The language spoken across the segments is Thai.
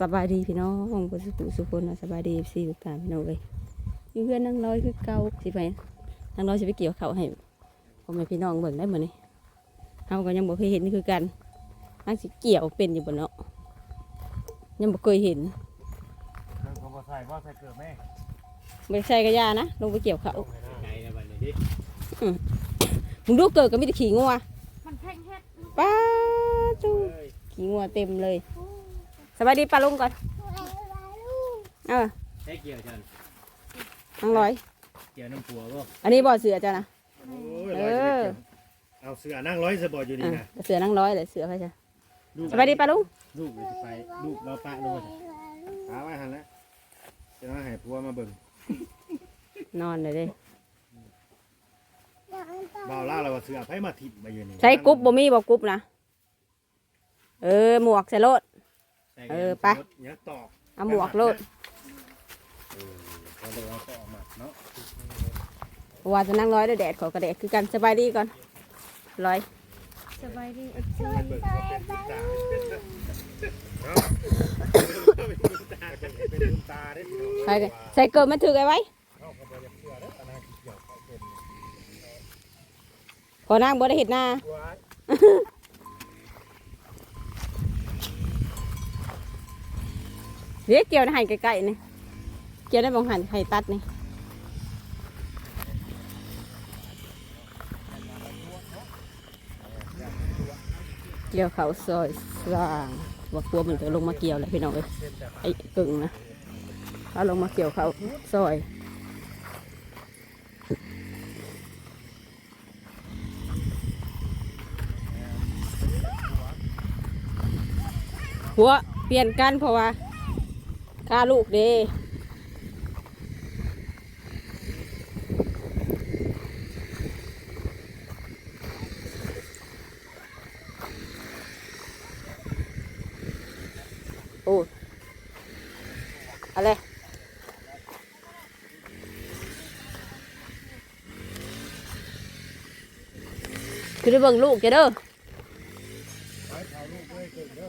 สบายดีพี่น้องบุสุขุสุคนนะสบายดีสี่ทุกท่านพี่น้องเลยอยู่เพื่อนนั่งร้อยคือเก่าสิไปนั่งร้อยสิไปเกี่ยวเขาวให้พ่อแม่พี่น้องเบิ่งได้เหมือนนี่เฮาก็ยังบ่เคยเห็นคือกันนั่งสิเกี่ยวเป็นอยู่บนเนาะยังบ่เคยเห็นเครื่องเขาบ่ใส่บ่ใส่เกลือแม่ไม่ใช่กระยานะลงไปเกี่ยวเขาวไงนะบัดนี้ดิมึงดูเกิดก็มีแต่ขี้งัวมันแพงเฮ็ดป้าจูเอ้ยขี้งัวเต็มเลย สบายดีปลาลุงก่อน เออใช้เกี่ยวจันนั่งร้อย เกี่ยวน้ำปัวบ่อันนี้บ่อเสือจ้ะนะ โอ้ยเอร้อยอจะไปเกี่ยวเอาเสือนั่งร้อยสะบออยู่นี่อะนะเสือนั่งร้อยเลยเสือเขาจะลูกสบายดีปลาลุง ลูกเดี๋ยวจะไปลูกเราปะโน่นหาไว้หันแล้วจะมาให้ผัวมาเบิ่งนอนเลยเด้บ่าวล่าเราว่าเสือไผมาถิ่มมาอยู่นี่ใช้กรุ๊ปบ่มีบ่กรุ๊ปนะ เออหมวกใส่รถใส่ เออไปเนี่ยตอกเอาหมวกรถเออเราเลยเอาตอกมาเนาะว่าจะนั่งร้อยด้วยแดดขอกระแดดคือกันสบายดีก่อนร้อยสบายดีให้เบิ่งว่าเป็นบุญตาเนาะเป็นบุญตาได้อพี่น้องใครกันใส่เกิดมาถือไว้ไว้เอาเขาบ่อยากเชื่อเด้อตอนนั้นเกี่ยวเขาเป็นพอนางบ่ได้เห็ดหน้า เรียกเกี่ยวในไห้ใกล้ๆนี่เกี่ยวได้บองหันไห้ตัดนี่เกี่ยวเขาซอยสร้างว่ากลัวมันจะลงมาเกี่ยวแหละพี่น้องเอ้ยไอ้กึ่งนะเอาลงมาเกี่ยวเขาซอยหัวเปลี่ยนกันเพราะว่า ค่าลูกเด้โอ้อะไรคือไปเบิ่งลูกจะเด้อไปเผาลูกด้วยเก่งเด้อ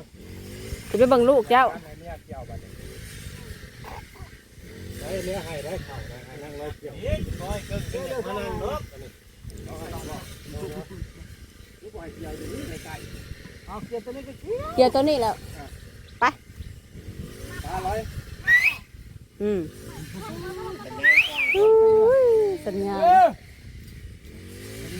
คือไปเบิ่งลูกเจ้า บ้านไหนเนี่ยเกี่ยวบัดนี้ได้ เนื้อให้ได้เข่าได้นั่งรอยเกี่ยวร้อยเก่งเด้อมานั่งเนาะเอาให้บอกลูกไอ้เกี่ยวอยู่นี่ในไก่เอาเกี่ยวตัวนี้ก็เกี่ยวเกี่ยวตัวนี้แล้วตาร้อยอืมอุ้ยสัญญาณ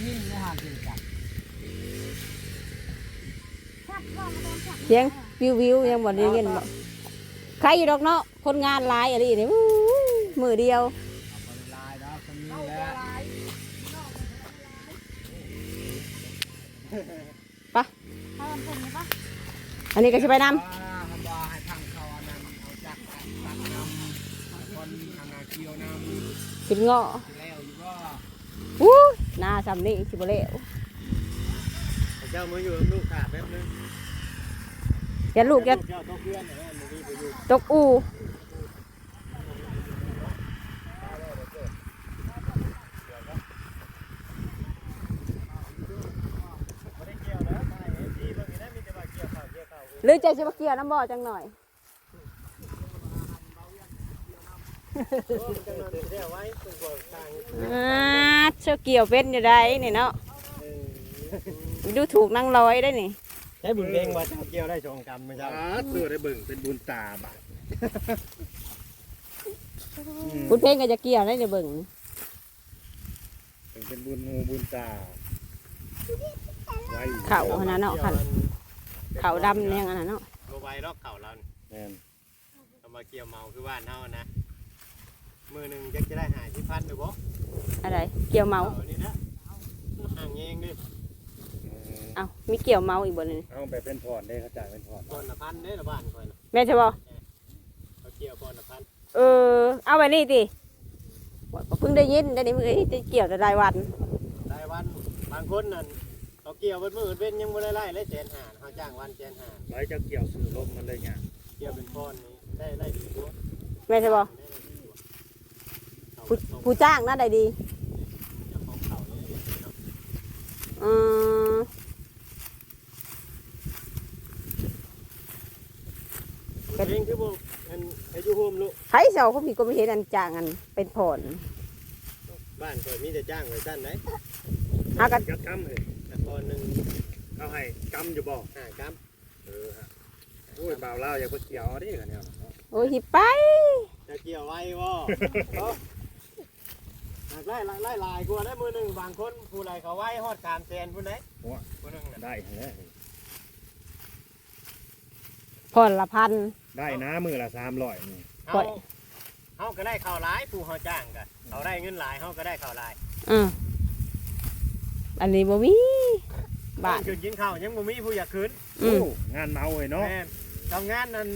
นี่ไม่หางจังชักว่ามาโดนชักเสียงวิววิวยังบ่ได้ยินบ่ใครอยู่ดอกเนาะคนงานหลายอะไรนี่อุ้ย มือเดียวลายแล้วคนนี้แหละถ้ามันเป็นปะอันนี้ก็จะไปนำว่าว่าให้ทางเขาอันนั้นเอาจักรตัดนำคนทางนาเกี่ยวนสิบเงาะำแล้วอยู่ก็อู้หน้าซ้ำนี่สิบ่เละเจ้ามาอยู่ลูกขาแป๊บนึงอย่าลูกอย่าเจ้าต้องเพื่อนนะมันมีไปอยู่ตกอู ไม่ได้เกี่ยวนะไม่ได้ที่บางทีนะมีแต่ว่าเกี่ยวข้าวเกี่ยวข้าว หรือจะสิมาเกี่ยวน้ำบ่อจังหน่อยจังนั้นเดี๋ยวไว้ตรงกลางอ่าเชื่อเกี่ยวเป็นอยู่ได้นี่เนาะดูถูกนั่งร้อยได้นี่ใช้บุญเพ่งว่าจะเกี่ยวได้ชงกรรมไม่ใช่เพื่อได้เบิ่งเป็นบุญตาบาทคุณเพลงก็จะเกี่ยวได้ในเบิ่งนี่เป็นบุญหูบุญตาไว้ เขาขนาดเนาะคัน เขาดำเนี่ยอันนั้นเนาะบ่ไหวรอกเก่าเราแม่นเอามาเกี่ยวเมาคือบ้านเฮานะ มือหนึ่งจักจะได้หาที่พันหรือบ่อะไร เกี่ยวเมา อนี่นะห่างเองดิเอ้ามีเกี่ยวเมาอีกบ่นี่เอาไปเป็นพรได้เขาจ่ายเป็นพรก่อนละพันเด้อละบ้านคอยนะแม่ใช่บ่เขาเกี่ยวก่อนละพันเออ เอาไปนี่ติเพิ่งได้ยินได้นี่มึงจะเกี่ยวแต่รายวันรายวันบางคนนั่นเขาเกี่ยวเบิดมือเว้นยังบ่ได้ไล่เลยแสนห้าเขาจ้างวันแสนห้าไว้จะเกี่ยวสื่อลมมันเลยไงเกี่ยวเป็นพรนี่ได้ได้ดีกว่าแม่ใช่บ่ได้ดีกว่าเขาผู้ส่งผู้จ้างน่าได้ดีเจ้าของเขานี่เนาะอืมเพ่งคือบ่อันอายุโฮมลูกไผเสาเขาพี่ก็ไม่เห็นอันจางอันเป็นผลบ้านเปิดมีแต่จ้างไว้สั้นไหนหากันกัดกำเลยแต่ต อนหนึ่งเอาให้กำอยู่บ่ห้ากรัมเออฮะโอ้ยบ่าวเล่าวอยากไปเกี่ยวเอาดิกันเนี่ยโอ้ยหิไปจะเกี่ยวไว้บ่เอ้าหากไล่ไล่ไล่ลายกลัวได้มือหนึ่งบางคนผู้ใดเขาไว้ฮอดการแซนผู้ใดผู้หนึงน่ะได้เลยผลละพันได้นะมือละสามร้อยนี่เฮาปล่อยเฮาก็ได้ข่าวหลายผู้เฮาจ้างก็เขาได้เงินหลายเฮาก็ได้ข่าวหลายอือ อันนี้บ่มีบาทคืนกินข้าวยังบ่มีผู้อยากคืนอืม โอ้งานเมาเลยเนาะแม่นทำงานนั้น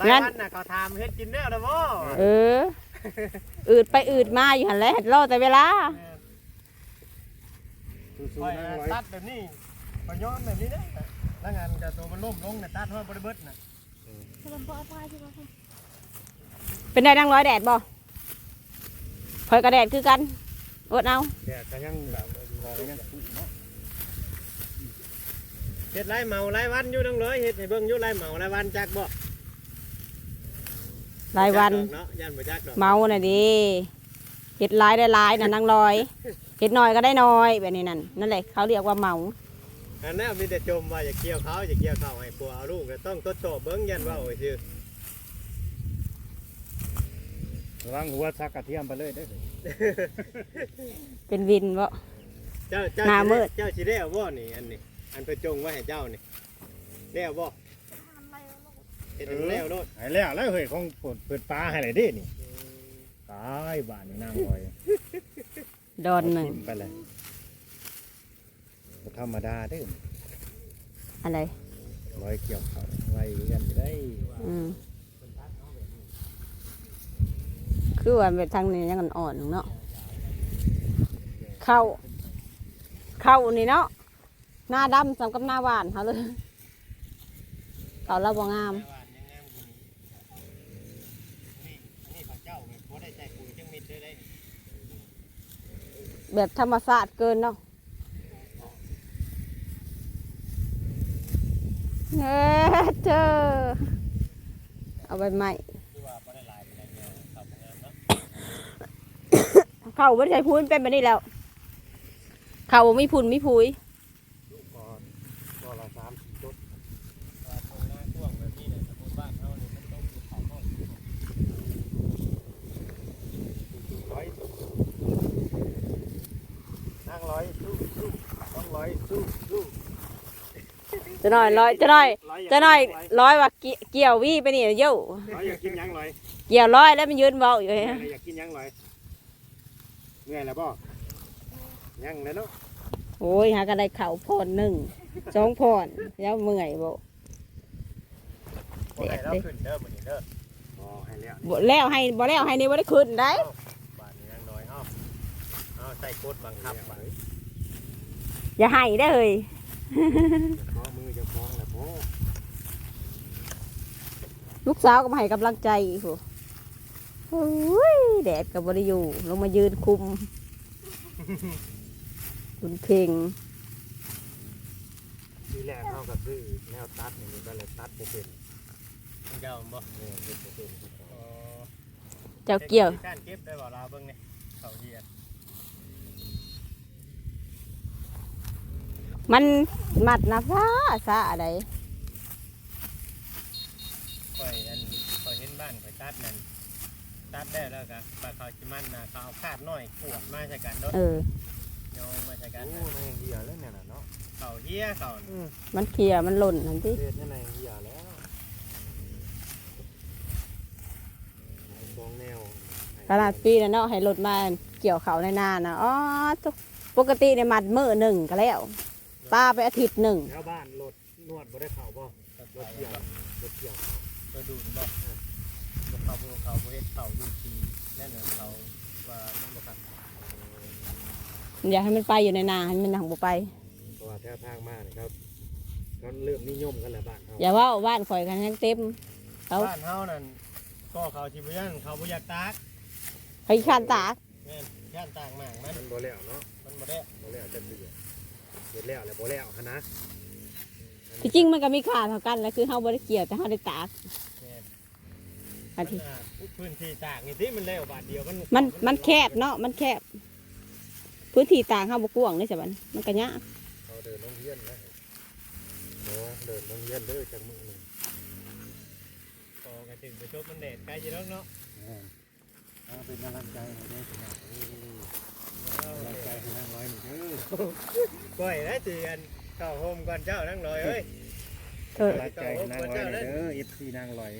รายงานวันน่ะเขาทำเฮ็ดกินเนื้อแล้วบ่เออ อืดไปอืดมาอยู่หันแหละรอแต่เวลาสู้คอยๆนั่งไว้ตัดแบบนี้คอยย้อนแบบนี้เด้อแล้วงานจะตัวมันล่มลงน่ะตัดให้บ่ได้เบิดน่ะจะเป็นบ่อปลาใช่ไหมคุณเป็นได้ดังร้อยแดดบ่คอยกระแดดคือกันอดเอา แดดก็ยังแบบ รอยังสู้เนาะเฮ็ดไรเมารายวันอยู่นังเลยเฮ็ดให้เบิ่งอยู่ไรเมารายวันจักบ่รายวันจักดอกเนาะย่านบ่จักดอกเมาน่ะดิเห็ดหลายได้หลายน่ะนางลอยเห็ดน้อยก็ได้น้อยแบบนี้นั่นนั่นแหละเขาเรียกว่าเมาอันนั้นมีแต่จมว่าอย่าเกี่ยวเขาอย่าเกี่ยวเขาให้ปัวเอาลูกก็ต้องทดสอบเบิ่งยันว่าโอ้ยชื่อระวังหัวซักกระเทียมไปเลยเด้อเป็นวินบ่ เจ้าเจ้าหน้ามืด เจ้าสิได้เอาบ่นี่อันนี้อันไปจงไว้ให้เจ้านี่ได้เอาบ่ทำอะไรวะลูกเฮ็ดให้มันแล้วโลดหายแล้วแล้วเฮ้ยของเปิดเปิดปลาให้เลยดินี่ตายบ้านนี่นั่งลอยดอนหนึ่งไปเลยบ่ธรรมดาเด้ออะไร ลอยเกี่ยวเขาไว้กันได้อืมคือว่าเป็นทางนี้ยังอ่อนๆเนาะเข้า เข้านี่เนาะหน้าดำสำกับหน้าหวานเขาเลยเขาเราบ่งามแบบธรรมศาสตร์เกินเนาะเฮ้เธอเอาไปใหม่เข้าไม่ใช่พูนเป็นแบบนี้แล้ว เขาบ่มีพุนมีพุยก็ก็ละสามสี่จุดว่าตรงหน้ากว้างแบบนี้เนี่ยสมมุติบ้านเฮานี่มันต้องมีเขาน้อยร้อยนั่งร้อยสู้สู้ต้องร้อยสู้สู้จะหน่อยร้อยจะหน่อยจะหน่อยร้อยว่าเกี่เกี่ยววี่ไปนี่เย้าร้อยอยากกินยังร้อยเกี่ยวร้อยแล้วมันยืนเบาอยู่เอยฮะแล้วอยากกินยังร้อยเมื่อยแล้วบ่ยังเลยเนาะ โอ้ยหากันได้เข่าพอนหนึ่งสองพอนแล้วเมื่อยบ่บ่ให้เราขึ้นเด้อมื้อนี้เด้ออ๋อให้แล้วบ่แล้วให้บ่แล้วให้นี่บ่ได้ขึ้นได้บ้านนี้ยังน้อยเฮาเอาใส่กฎบังคับบัดอย่าให้ได้อเลยจะคล้องมือจะคล้องแหละพ่อลูกสาวก็มาให้กำลังใจอีกโหโอ้ยแดดก็บ่ได้อยู่ลงมายืนคุม คุณเพ่งทีแรกเขาก็ซื้อแนวตัดนี่ก็เลยตัดบ่เป็นมึงเจ้าบ่เนี่ยเป็นบ่เป็นอ๋อเจ้าเกี่ยวการเก็บได้บ่ลาวเบิ่งนี่เขาเฮียมันมัดนะฟ้าซาอะไรข่อยอันข่อยเห็นบ้านข่อยตัดนั่นตัดได้แล้วก็ปลาเขาจิมันน่ะเขาเอาคาดน้อยขวดมาใส่กันเด้เออ ยองมาใส่กันโอ้ในเหี่ยแล้วเนี่ยน่ะเนาะเขาเฮียเขามันเคลียร์มันหล่นทันทีเด็ดในเหี่ยแล้วสองแนวขนาดปีนะเนาะให้รถมาเกี่ยวเขาในนานะอ๋อทุกปกติในยมัดมือหนึ่งก็แล้วป้าไปอาทิตย์หนึ่งแถวบ้านรถนวดบ่ได้เข่าบ่รถเกี่ยวรถเกี่ยวไปดูนบ่เขาบ่เขาบ่เฮ็ดเขาอยู่ทีนั่นน่ะเขาว่ามันบ่คัก อยากให้มันไปอยู่ในนาให้มันหังบ่ไปเพราะว่าแถวทางมาเนี่ยเขาเขาเริ่มนิยมกันแล้วบ้านเขาอย่าว่าบ้านข่อยกันยังเต็ม เขาบ้านเฮานั่นก็เขาสิบ่ยันเขาบ่อยากตากเขาขี้ขานตากแม่นย่านตากมากมันมันบ่แล้วเนาะมันบ่ได้บ่แล้วจะเดือดเฮ็ดแล้วแล้วบ่แล้วหั้นนะที่จริงมันก็มีขาเท่ากันแหล้วคือเฮาบ่ได้เกี่ยวแต่เฮาได้ตากแม่นอาทิพื้นที่ต่างนี่ที่มันเร็วบาทเดียวมันมันมันแคบเนาะมันแคบ พื้นที่ต่างห้าบกว้างเลยสิบันมันก็ยากเขาเดินลงเฮียนนะโอ้เดินลงเฮียนเลยจากมือหนึ่งพอกระถึงไปชบมันแดดใกล้จะแล้วเนาะเอาเป็นกำลังใจให้ได้พี่น้องเอ้ยกำลังใจให้นั่งร้อยหนึ่งเด้อก้อยนะจีอันเข้าโฮมก่อนเจ้านั่งลอยเอ้ยเธอกำลังใจให้นั่งร้อยหนึ่งเด้อเอฟซีนั่งร้อย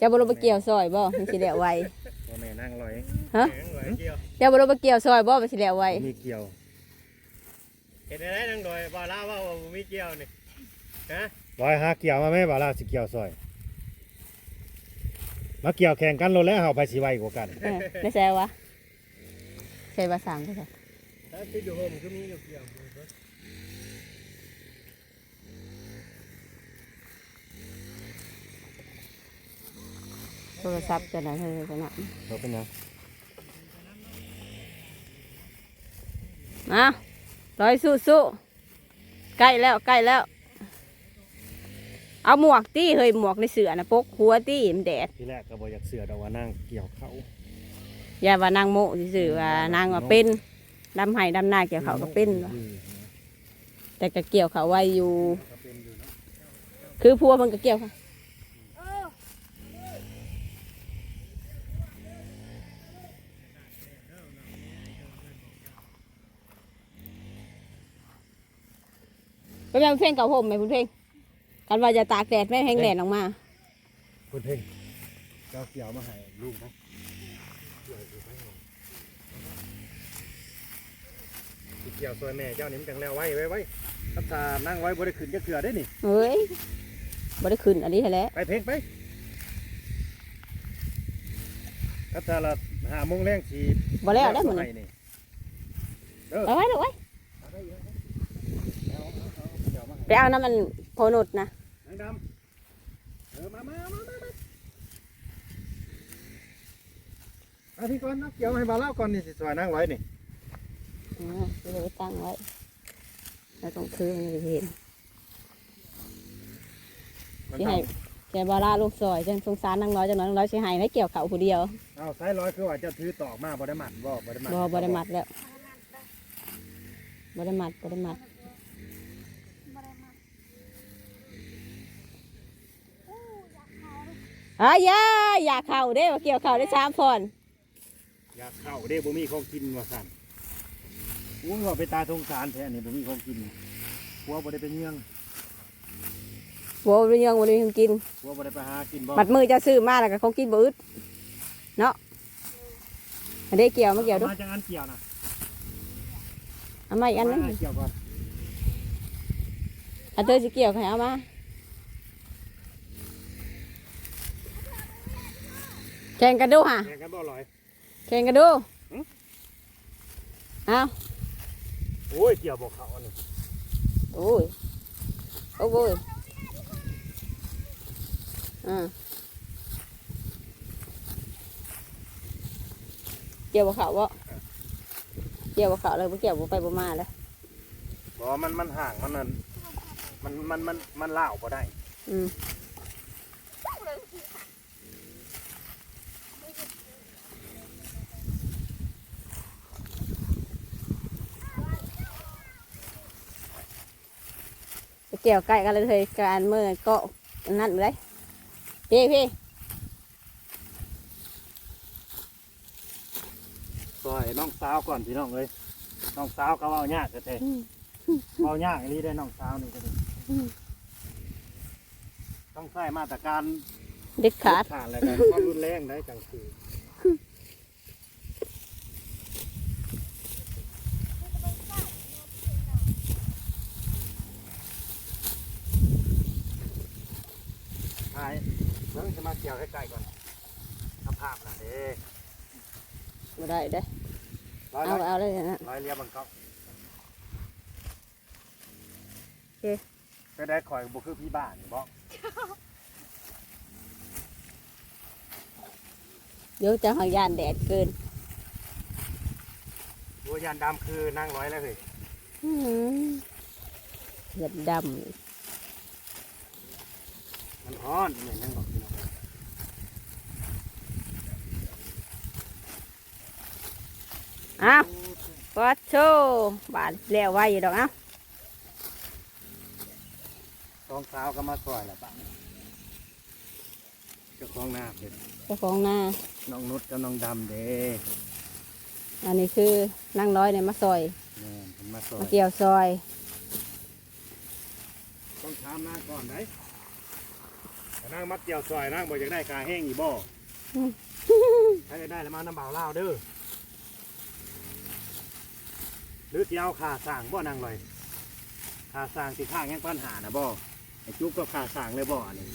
จะบรบเกี่ยวซอยบ่มันสิแล้วไวพ่อ แม่นั่งร้อยฮะนั่งลอยเกี่ยวจะบรบเกี่ยวซอยบ่มันสิแล้วไวมีเกี่ยวเห็นอะไรนั่งลอยบ่ล่าว่าบ่มีเกี่ยวนี่ฮะร้อยหาเกี่ยวมาไหมบาลาสิเกี่ยวซอย มาเกี่ยวแข่งกันโลดแล้วเฮาไปสิไวกว่ากันเออไม่ใช่วะใช่ภาษาก็ใช่ถ้าที่อยู่โฮมคือมีอยู่เกี่ยว โทรศัพท์จะไหนเธอจะไหนเราเป็นยังมาร้อยสู้สู้ใกล้แล้วใกล้แล้ว เอาหมวกตี้เฮ้ยหมวกในเสือนะปกหัวตี้มันแดดที่แรกก็บ่อยากเสือดอกว่านั่งเกี่ยวเขาอย่าว่านางโมซื่อๆว่านางว่าเป็นดำไห้ดำหน้าเกี่ยวเขาก็เป็นว่ะอืมแต่ก็เกี่ยวเขาไว้อยู่ก็เป็นอยู่เนาะคือพัวมันก็เกี่ยวค่ะ ก็ยังเพ่งเก่าห่มไหมคุณเพ่งกันว่าจะตากแดดไม่แห้งแดดออกมาคุณเพ่งเจ้าเกี่ยวมาให้ลูกนะเกี่ยวอยู่ไปหน่อยสิเกี่ยวซอยแม่เจ้านี่มันจังแล้วไว้ไว้ไว้ถ้าตานั่งไว้บ่ได้ขึ้นจะเกลือได้นี่เฮ้ยบ่ได้ขึ้นอันนี้แหละไปเพ่งไปถ้าตาละหาโมงแรงสีบ่แล้วได้หมดเลเลยนี่เอาไว้เอาไว้เอาได้อยู่เอาเอาเอาเกี่ยวมาให้ ไปเอาน้ำมันโพนุดนะนางดำเออมามามามามาเอาที่ก่อนเนาะเกี่ยวให้บาเล่าก่อนนี่สิสวยนั่งไว้นี่อืมเดี๋ยวไปตั้งไว้แล้วตรงคือมันจะเห็นมันสิต้อให้งแกบาร่าลูกซอยจังสงสารนางน้อยจังน้อยนางน้อยสิให้ให้เกี่ยวเขาผู้เดียวเอาสายร้อยคือว่าจะถือตอกมาบ่ได้หมัดบ่บ่ได้หมัดบ่บ่ได้มัดแล้วบ่ได้มัดบ่ได้มัด บ่ได้มาโอ้อยากขอเลย อ้ายาอยากเข้าเด้ว่าเกี่ยวเข้าได้สามพรอยากเข้าเด้บ่มีของกินว่าสั่นอุ้ยว่าไปตาทงสารแท้นี่บ่มีของกินหัวบ่ได้ไปเยืองบ่ได้ยังบ่ได้ยังกินหัวบ่ได้ไปหากินบ่บัดมือจะซื้อมาแล้วก็คงกินบ่อึดเนาะอันนี้เกี่ยวมาเกี่ยวดูมาจังอันเกี่ยวน่ะเอามาอีกอันนึงมาเกี่ยวก่อนอันเตอร์สิเกี่ยวให้เอามา ข่งกันดูฮะแข่งกันบ่ลอย แข่งกันดูหึเอาโอ้ยเกี่ยวบ่เข้าอันนี้โอ้ย โอ้ยอ่าเกี่ยวบ่เขาวะเกี่ยวบ่เขาเลยบ่เกี่ยวบ่ไปบ่มาเลยบ่มันมันห่างมันนั่นมันมันมันมันล่าวบ่ได้ อืม เกี่ยวใกล้กันเลยเฮ้ยการเมื่อก็นั่นเลยพี่พี่ซอยน้องสาวก่อนพี่น้องเอ้ยน้องสาวก็เว้ายากแท้ๆเว้ายากอีหลีได้น้องสาวนี่ก็ดีต้องใช้มาตรการเด็ดขาด ขาดแล้วกันความรุนแรงได้จังคือถ่ายเบิ่งจะ มาเกี่ยวให้ใกล้ก่อนเอาภาพน่ะเด้บ่ได้เด้อร้อยเอาร้อยเอาเลยนะร้อยเรียบบังคับโอเคไปได้ข่อยบุคือพี่บ้านนี่บอกเดี๋ยวจะหางยานแดดเกินตัวยานดำคือนั่งร้อยแล้วเฮ้ยอื้อหือเลือดดมันฮ้อนเนี่ยนั่งบอกพี่น้อง อ้าวก็โชว์บาดแล้วไว้อยู่ดอกเอ้าสองสาวก็มาซอยละปะเจ้าของหน้าเป็นเจ้าของหน้าน้องนุชกับน้องดำเด้อันนี้คือนั่งร้อยเนี่ยมาซอยแม่นเพิ่นมาซอมายเกี่ยวซอยต้องถามนางก่อนได้แต่นางมักเกี่ยวซอยนางบ่อยากได้กาแห้งอีบ่ถ้าจะได้แล้วมาน้ำเบาเล่าวเด้อ หรือสิเอาขาสร้างบ่นางลอยขาสร้างสิข้างยังปัญหานะบ่ไอ้จุ๊บก็ขาสร้างเลยบ่อันนี้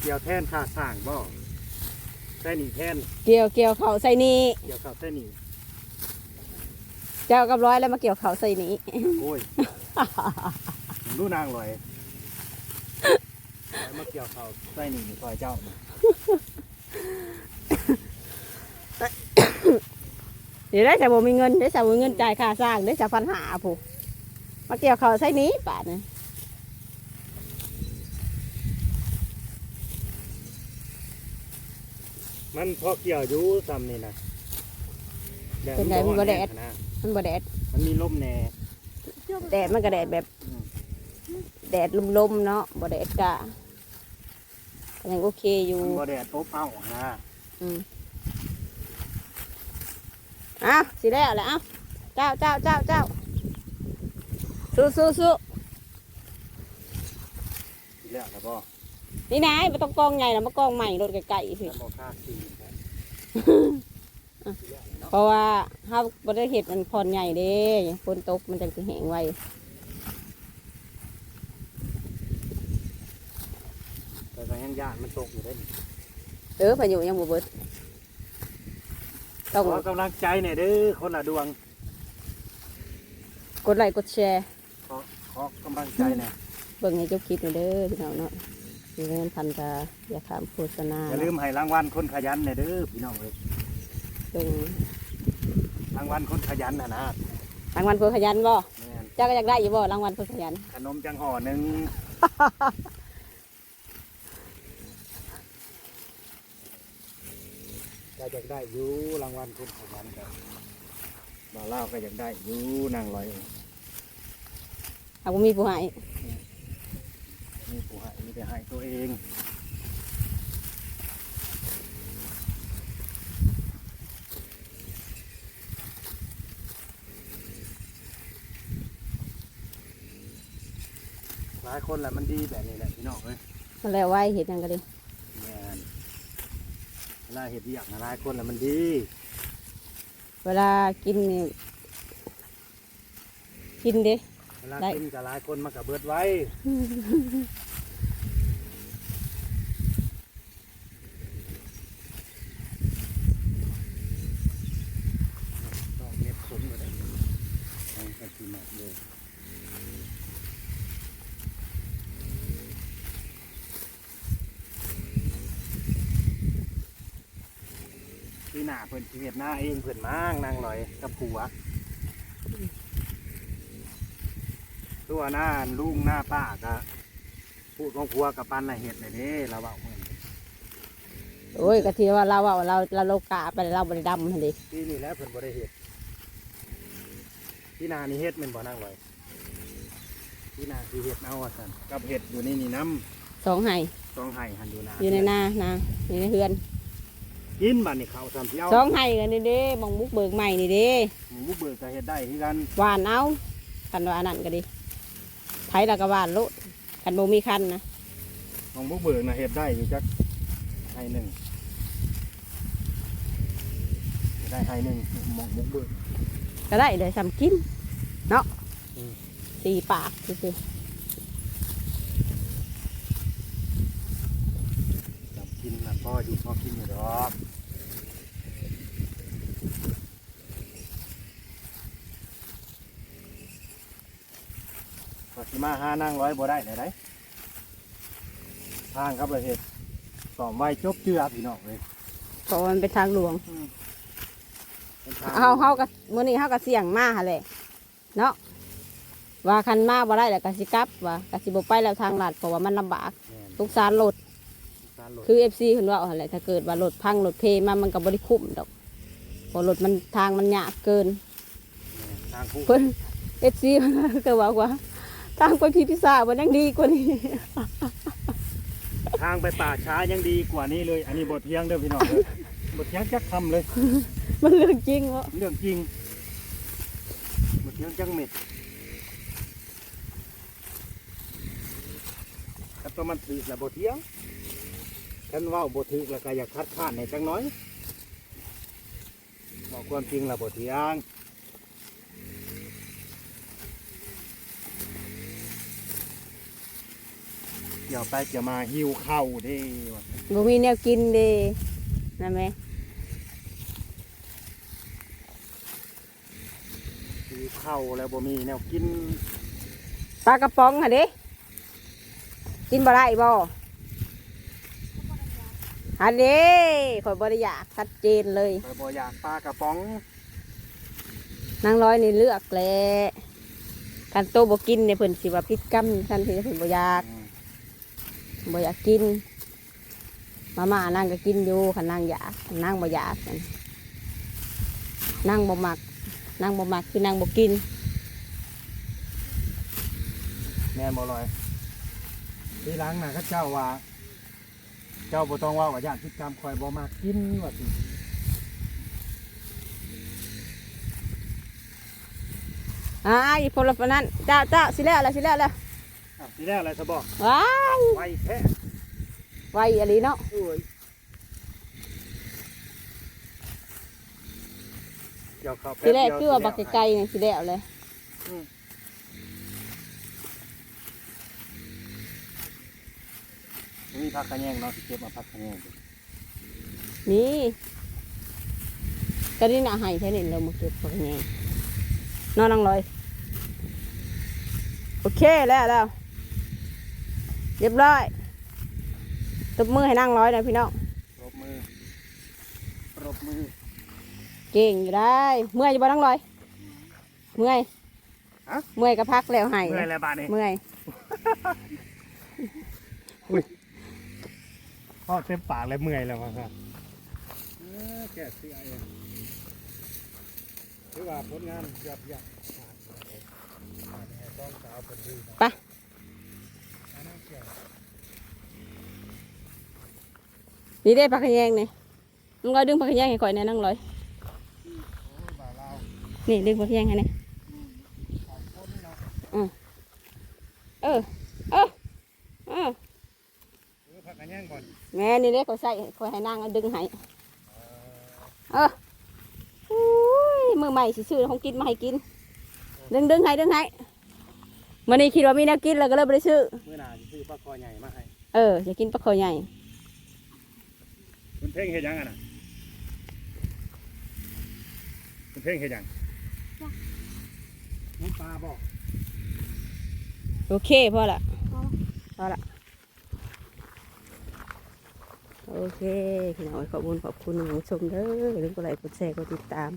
เกี่ยวแท่นขาสร้างบ่ใส่หนีแท่นเกี่ยวเกี่ยวเขาใส่นี่เกี่ยวกับใส่หนีเจ้ากับร้อยแล้วมาเกี่ยวเขาใส่นี่โอ้ยผมดูนางลอยลอย มาเกี่ยวเขาใส่หนีซอยเจ้า เดี๋ยวได้แต่บ่มีเงินได้แต่บ่มีเงินจ่ายค่าสร้างได้แต่พันหาผู้มาเกี่ยวเขาใส่นี้บาทนะมันพอเกี่ยวอยู่ซ้ำนี่นะแเป็นไงมันบ่แดด นะมันบ่แดดมันมีลมแน่แดดมันก็แดดแบบ แดดลมๆเนาะบ่แดดกะก็ยังโอเคอยู่มันบ่แดดอบเอานะอืม อ้าวสิแล้วแหละเอ้าเจ้าเจ้าเจ้าเจ้าสู้สู้สู้ทีแล้วแล้วบ่นี่นายไม่ต้องกองใหญ่นะมากองใหม่รถไกลๆสิแล้วบ่ค่าสีนะเพราะว่าถ้าบริเหตุมันพรใหญ่เด้ฝนตกมันจะสิแห้งไวแต่ก็ยังย่านมันตกอยู่ได้นี่เออพายุยังบ่เบิด ต้องขอกำลังใจหน่อยเด้อคนละดวง กดไลค์กดแชร์ ขอขอกำลังใจหน่อยเบิ่งให้จบคลิปหน่อยเด้อพี่น้องเนาะมีเงินพันกาอย่าขามโฆษณาอย่าลืมให้รางวัลคนขยันหน่อยเด้อพี่น้องเอ้ยเบิ่งรางวัลคนขยันน่ะนะรางวัลเพื่อขยันบ่แม่นเจ้าก็อยากได้อยู่บ่รางวัลเพื่อขยันขนมจังห่อหนึ่ง ก็อยากได้อยู่รางวัลคนขยันกันบ่าวเล่าวก็อยากได้อยู่นางลอยหากบ่มีผู้ให้มีผู้ให้มีแต่ให้ตัวเองหลายคนแหละมันดีแบบนี้แหละพี่น้องเอ้ยมันแล้วไว้เห็ดหยังก็ดีแม่นเว ลาเห็ดอยากหลายคนแหละมันดี เวลากินนี่กินเด้ เวลาได้ กินกับหลายคนมันกับเบิดไว้ ดอกเม็ดขมเลยเอากันกินหมดเลย พี่หน้าเพิ่นชีวิตหน้าเองเพิ่นมางนางลอยกับผัวตัวหน้าลุงหน้าป้าก็พูดของผัวกับปันน่ะเห็ดเลยเด้เราเบาเพิ่นโอ้ยกะทีว่าเราว่าเราเราโลกาไปเราบริดำหั่นดิปีนี้แหล้วเพิ่นบ่ได้เห็ดพี่นานี่เห็ดแมันบ่นั่งไว้พี่นาคือเห็ดเอาว่าซั่นกับเห็ดอยู่ในนี่น้สองไห้ำสองไห้หันอยู่นา อยู่ในนานาอยู่ในเฮือน กินบัดนี้ข้าวซ้ำที่เอาสองไห้กันนี่เด้มองมุกเบิกใหม่นี่เด้หมูบุกเบิกก็เห็ดได้คือกันหวานเอาคันว่าอันนั้นก็ดีไผละก็หวานโลุคันบ่มีคันนะหมูบุกเบิกน่ะเห็ดได้อยู่จักไห้หนึ่งได้ไห้หนึ่งหมูบุกเบิกก็ได้เลยสำกินเนาะอืม สี่ปากคือจับกินน่ะพ่ ออยู่พ่อกินอยู่ดอกก็สิมาหานั่งร้อยบ่ได้เลยได้ทางครับเลยเห็ดสอมไว้จบเจือพี่น้องเลยเพราะว่ามันเป็นทางหลวงเป็นทางเฮาเฮาก็มื้อนี้เฮาก็เสี่ยงมาหั่นแหละเนาะว่าคันมาบ่ได้แล้วก็สิกลับว่ากะสิบ่ไปแล้วทางลาดเพราะว่ามันลำบากแม่นทุกสารรถ สการรถคือ FC เพิ่นว่าเอาแหละถ้าเกิดว่ารถพังรถเพมามันก็บ่ได้คุ้มดอกเพราะรถมันทางมันยากเกิน ทางคู่เพิ่น FC เพิ่นก็ว่าว่าทางไปพิพิธาบ่ยังดีกว่านี้ ทางไปป่าช้ายังดีกว่านี้เลย อันนี้บทเทียงเด้อพี่น้องเด้อบทเทียงจักคำเลย มันเรื่องจริงวะเรื่องจริงบทเทียงจังเม็ดถ้าตัวมันถือแล้วบทเทียง ฉันเว่าบทถือแล้วก็อยากคัดค้านในจังน้อยบอกความจริงแล้วบทเทียงเกี่ยวไปเกี่ยวมาหิวข้าวเด้ว่ะบ่มีแนวกินเด้นะแม่หิวข้าวแล้วบ่มีแนวกินปลากระป๋องหั่นเด้กินบ่ได้บ่ อันนี้ข่อยบ่ได้อยากชัดเจนเลย ไปบ่อยากปลากระป๋องนางร้อยนี่เลือกแหละการโตบ่กินเนี่ยเพิ่นสิว่าพิษกรรมท่านสิเพิ่นบ่อยากบ่อยากกิน มาม่านางก็กินอยู่คันนางอยากคันนางบ่อยากนั่นนางบ่มักนางบ่มักคือนางบ่กิน แม่นบ่ลอย ทีหลังน่ะเขาเจ้าว่า เจ้าบ่ต้องว่าว่าญาติกรรมคอยบ่มากินว่าสิอ่าอีพลปานนั้นเจ้าเจ้าสิแล้วแล้วสิแล้วแล้วอะทีแรกอะไรซะบอกว้ายไว้แท้ไวอะลีเนาะเอ้ยเดี๋ยวเข้าป๊บสิแรกเดียคือว่าบักสิไกลๆนี่สิแล้วเลยมี ผักกระแยงเนาะสิเก็บมาผักกระแยงนี่ก็นี่น่าให้แท้นี่เรามาเก็บพวกนี้นอนนั่งเลยโอเคแล้วแล้วเรียบร้อยตบมือให้นั่งร้อยหนะพี่น้องปรบมือปรบมือ เก่งอยู่ได้ เมื่อยอยู่บ่นั่งร้อย เมื่อยฮะ เมื่อยก็พักแล้วให้เมื่อยแล้วบาดนี้ เมื่อย พ่อเต็มปากเลยเมื่อยแล้วว่าครับเออแก่เสียเองถือว่าผลงานยอดเยี่ยมต้องสาวคนดีเนาะไปอันนั้นเกี่ยวนี่ได้ผักขะแยงนี่นั่งร้อยดึงผักขะแยงให้ข่อยแน่นั่งร้อยโอ้ยบ่าวลาวนี่ดึงผักขะแยงให้แน่สองคนเนาะเออเออเออ เออพักกันย่างก่อน แม่นี่เด้ข่อยใส่ข่อยให้นั่งเอาดึงให้เอออุ้ยมือใหม่สิซื้อของกินมาให้กิน ดึงดึงให้ดึงให้มันนี้คิดว่ามีแนวกินแล้วก็เลยไปซื้อเมื่อหนาสิซื้อปลาคอใหญ่มาให้เออจะกินปลาคอใหญ่คุณเพ่งเฮ็ดหยังอะน่ะคุณเพ่งเฮ็ดหยังน้ำปลาบอกโอเคพอละพอละ โอเคพี่น้องขอบคุณขอบคุณผู้ชมเด้ออย่าลืมกดไลค์กดแชร์กดติดตาม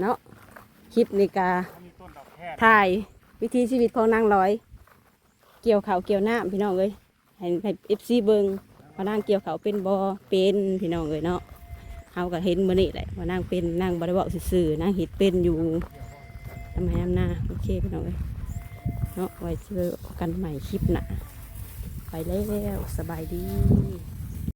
เนาะคลิปในกามีต้นดอกแค่ถ่ายวิถีชีวิตของนางร้อย เกี่ยวเขาเกี่ยวหน้ำพี่น้องเอ้ยให้ให้เอฟซีเบิงว่านางเกี่ยวเขาเป็นบอเป็นพี่น้องเอ้ยเนาะเฮาก็เห็นมื้อนี้แหละว่านางเป็นนางบ่ได้บอกซื่อนางเฮ็ดเป็นอยู่ทำไมน้ำหน้าโอเคพี่น้องเอ้ยเนาะไว้เจอกันใหม่คลิปหน้าไปแล้วสบายดี